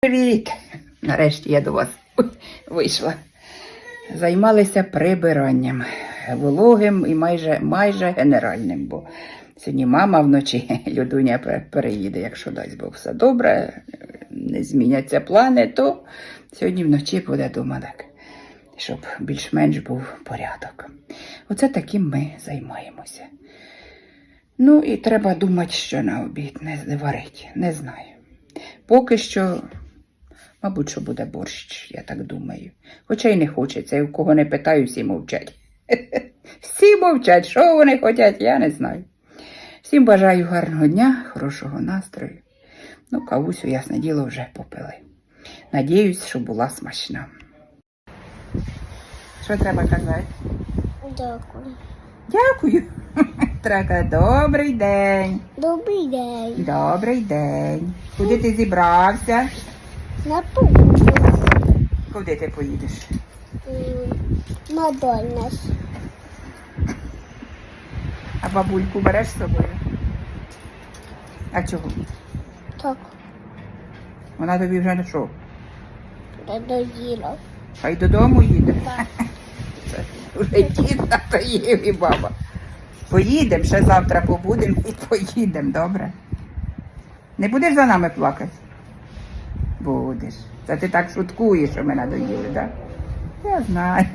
Привіт! Нарешті я до вас вийшла. Займалися прибиранням вологим і майже, майже генеральним, бо сьогодні мама вночі Людуня переїде, якщо дасть Бог все добре, не зміняться плани, то сьогодні вночі буде дома так, щоб більш-менш був порядок. Оце таким ми займаємося. Ну і треба думати, що на обід не варить, не знаю. Поки що, мабуть, що буде борщ, я так думаю. Хоча й не хочеться, і у кого не питаю, всі мовчать. Всі мовчать, що вони хочуть, я не знаю. Всім бажаю гарного дня, хорошого настрою. Ну, кавусю, ясне діло, вже попили. Надіюсь, що була смачна. Що треба казати? Дякую. Дякую. Треба добрий день. Добрий день. Добрий день. Куди ти зібрався? На пункту. Куди ти поїдеш? Мадоннас. А бабульку береш з собою? А чого? Так, Вона тобі вже не що? надоїло. Хай додому їде. Так. Вже дід то їв і баба. Поїдемо, ще завтра побудемо і поїдемо, добре? Не будеш за нами плакати? Будеш. Це ти так шуткуєш, що ми надоїли, так? Я знаю.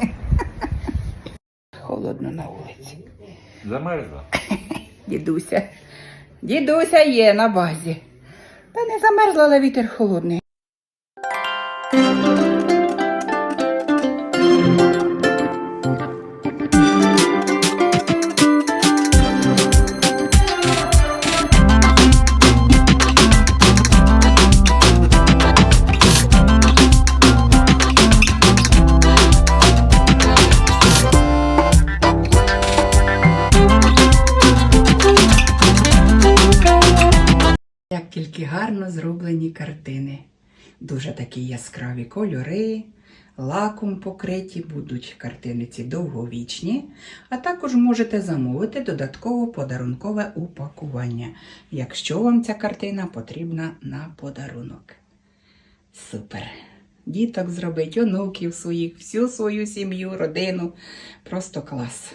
Холодно на вулиці. Замерзла. Дідуся. Дідуся є на базі. Та не замерзла, але вітер холодний. Дуже такі яскраві кольори, лаком покриті, будуть картини ці довговічні, а також можете замовити додатково подарункове упакування, якщо вам ця картина потрібна на подарунок. Супер! Діток зробить, онуків своїх, всю свою сім'ю, родину. Просто клас.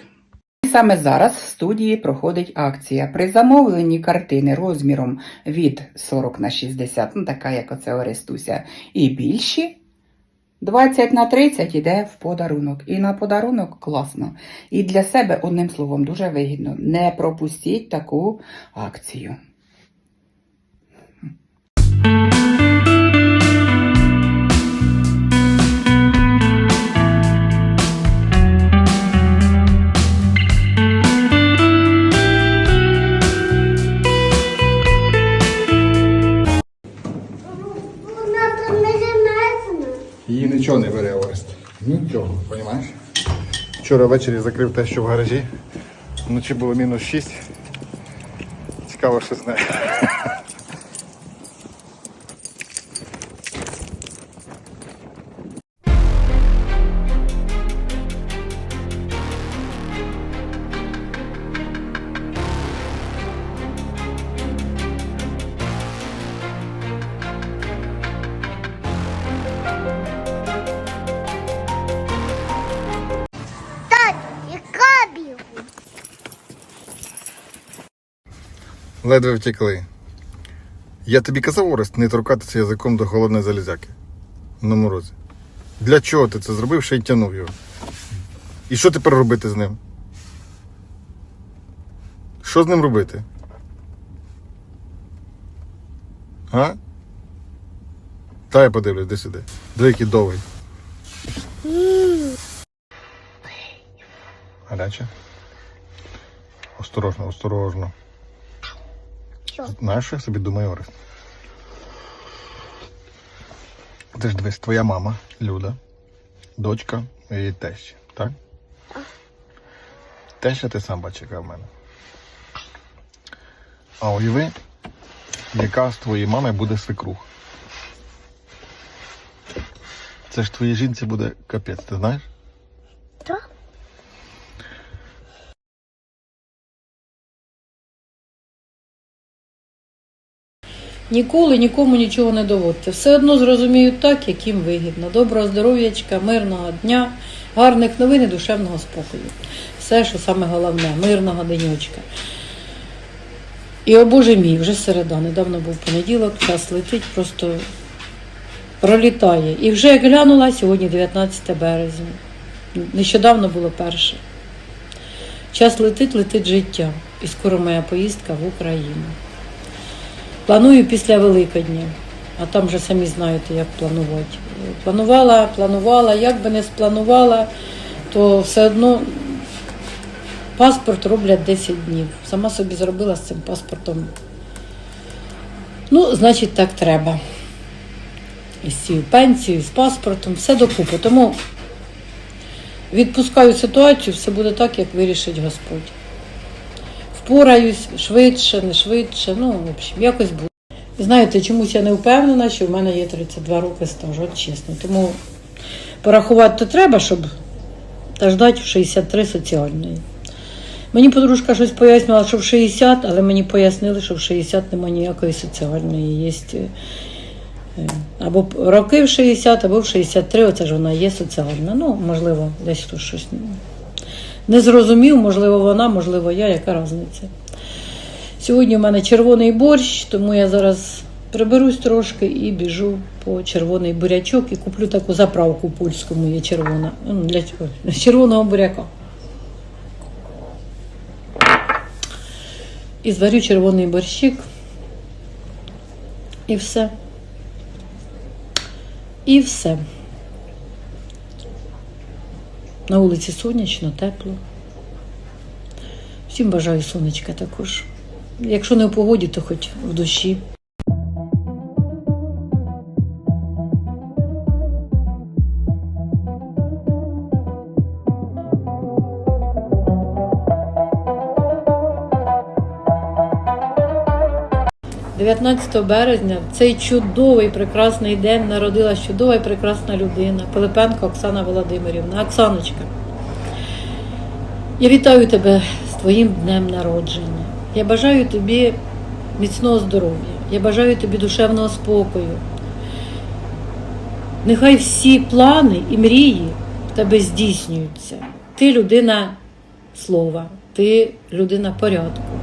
Саме зараз в студії проходить акція. При замовленні картини розміром від 40 на 60, ну така як оце Орестуся, і більші. 20 на 30 іде в подарунок. І на подарунок класно. І для себе, одним словом, дуже вигідно. Не пропустіть таку акцію. Вчора ввечері закрив те, що в гаражі. Вночі було мінус 6. Цікаво, що з. Ледве втекли. Я тобі казав, Орест, не торкатися язиком до холодної залізяки. На морозі. Для чого ти це зробив, ще й тянув його? І що тепер робити з ним? Що з ним робити? А? Та я подивлюсь, де сюди. Диви, який довгий. Гаряче. Осторожно, осторожно. Що? Знаєш, що я собі думаю, Орест? Ти ж дивись, твоя мама, Люда, дочка і теща, так? Теща ти сам бачиш, яка в мене. А уяви, яка з твоєї мами буде свекрух. Це ж твоїй жінці буде капець, ти знаєш? Так? Ніколи нікому нічого не доводьте. Все одно зрозуміють так, як їм вигідно. Доброго здоров'ячка, мирного дня, гарних новин і душевного спокою. Все, що саме головне, мирного денечка. І о Боже мій, вже середа, недавно був понеділок, час летить, просто пролітає. І вже як глянула, сьогодні 19 березня. Нещодавно було перше. Час летить, летить життя. І скоро моя поїздка в Україну. Планую після Великодня, а там вже самі знаєте, як планувати. Планувала, планувала, як би не спланувала, то все одно паспорт роблять 10 днів. Сама собі зробила з цим паспортом. Ну, значить, так треба. І з цією пенсією, з паспортом, все докупи. Тому відпускаю ситуацію, все буде так, як вирішить Господь. Впораюсь швидше, не швидше, ну, в общем, якось буде. Знаєте, чомусь я не впевнена, що в мене є 32 роки стажу, от чесно. Тому порахувати треба, щоб та ждати в 63 соціальної. Мені подружка щось пояснювала, що в 60, але мені пояснили, що в 60 немає ніякої соціальної. Є е, або роки в 60, або в 63, оце ж вона є соціальна. Ну, можливо, десь хтось щось не зрозумів, можливо, вона, можливо, я, яка різниця. Сьогодні у мене червоний борщ, тому я зараз приберусь трошки і біжу по червоний бурячок і куплю таку заправку польському є червона. Для червоного буряка. І зварю червоний борщик. І все. І все. На вулиці сонячно, тепло. Всім бажаю сонечка також. Якщо не в погоді, то хоч в душі. – 19 березня в цей чудовий прекрасний день народилась чудова і прекрасна людина Пилипенко Оксана Володимирівна. Оксаночка, я вітаю тебе з твоїм днем народження. Я бажаю тобі міцного здоров'я. Я бажаю тобі душевного спокою. Нехай всі плани і мрії в тебе здійснюються. Ти людина слова, ти людина порядку.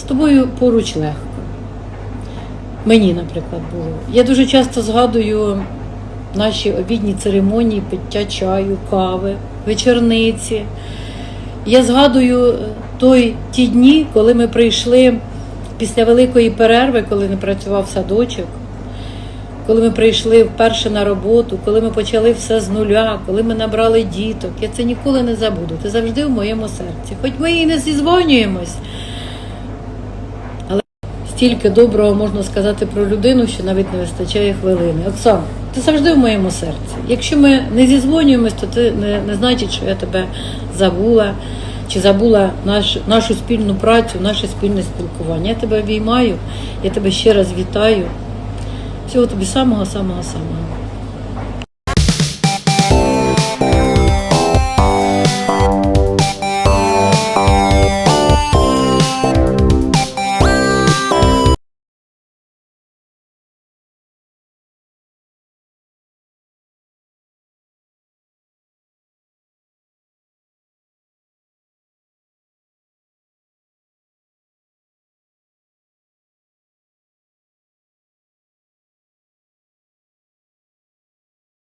З тобою поруч легко. Мені, наприклад, було. Я дуже часто згадую наші обідні церемонії пиття чаю, кави, вечорниці. Я згадую е, той, ті дні, коли ми прийшли після великої перерви, коли не працював садочок, коли ми прийшли вперше на роботу, коли ми почали все з нуля, коли ми набрали діток. Я це ніколи не забуду. Ти завжди в моєму серці. Хоч ми і не зізвонюємось. Стільки доброго можна сказати про людину, що навіть не вистачає хвилини. Оксана, ти завжди в моєму серці. Якщо ми не зізвонюємось, то це не, не значить, що я тебе забула чи забула наш, нашу спільну працю, наше спільне спілкування. Я тебе обіймаю, я тебе ще раз вітаю. Всього тобі самого-самого самого.